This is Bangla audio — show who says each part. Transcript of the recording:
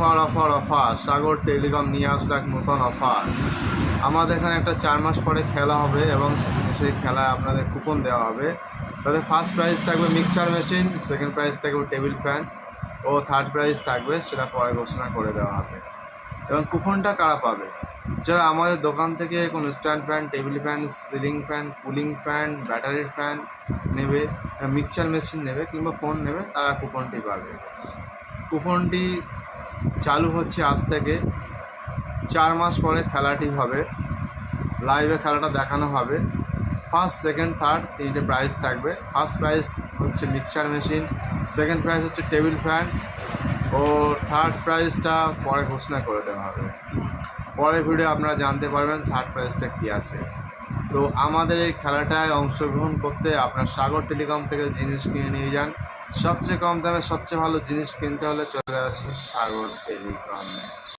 Speaker 1: Offer offer offer Sagar telecom নিয়ে আসলো এক নতুন অফার। আমাদের এখানে একটা চার মাস পরে খেলা হবে এবং সেই খেলায় আপনাদের কুপন দেওয়া হবে। তাদের ফার্স্ট প্রাইজ থাকবে মিক্সচার মেশিন সেকেন্ড প্রাইজ থাকবে টেবিল ফ্যান ও থার্ড প্রাইজ থাকবে সেটা পরে ঘোষণা করে দেওয়া হবে। এবং কুপনটা কারা পাবে? যারা আমাদের দোকান থেকে কোনো stand fan table fan ceiling fan cooling fan ব্যাটারির ফ্যান নেবে মিক্সচার মেশিন নেবে কিংবা ফোন নেবে, তারা কুপনটি পাবে। কুপনটি চালু হচ্ছে আজ থেকে চার মাস পরে খেলাটি হবে। লাইভে খেলাটা দেখানো হবে। ফার্স্ট সেকেন্ড থার্ড তিনটে প্রাইজ থাকবে। ফার্স্ট প্রাইজ হচ্ছে মিক্সচার মেশিন সেকেন্ড প্রাইজ হচ্ছে টেবিল ফ্যান ও থার্ড প্রাইজটা পরে ঘোষণা করে দেওয়া হবে। পরে ভিডিও আপনারা জানতে পারবেন থার্ড প্রাইজটা কী আছে। তো আমাদের এই খেলাটায় অংশগ্রহণ করতে আপনার সাগর টেলিকম থেকে জিনিস কিনে নিয়ে যান। সবচেয়ে কম দামে সবচেয়ে ভালো জিনিস কিনতে হলে চলে আসুন সাগর টেলিকমে।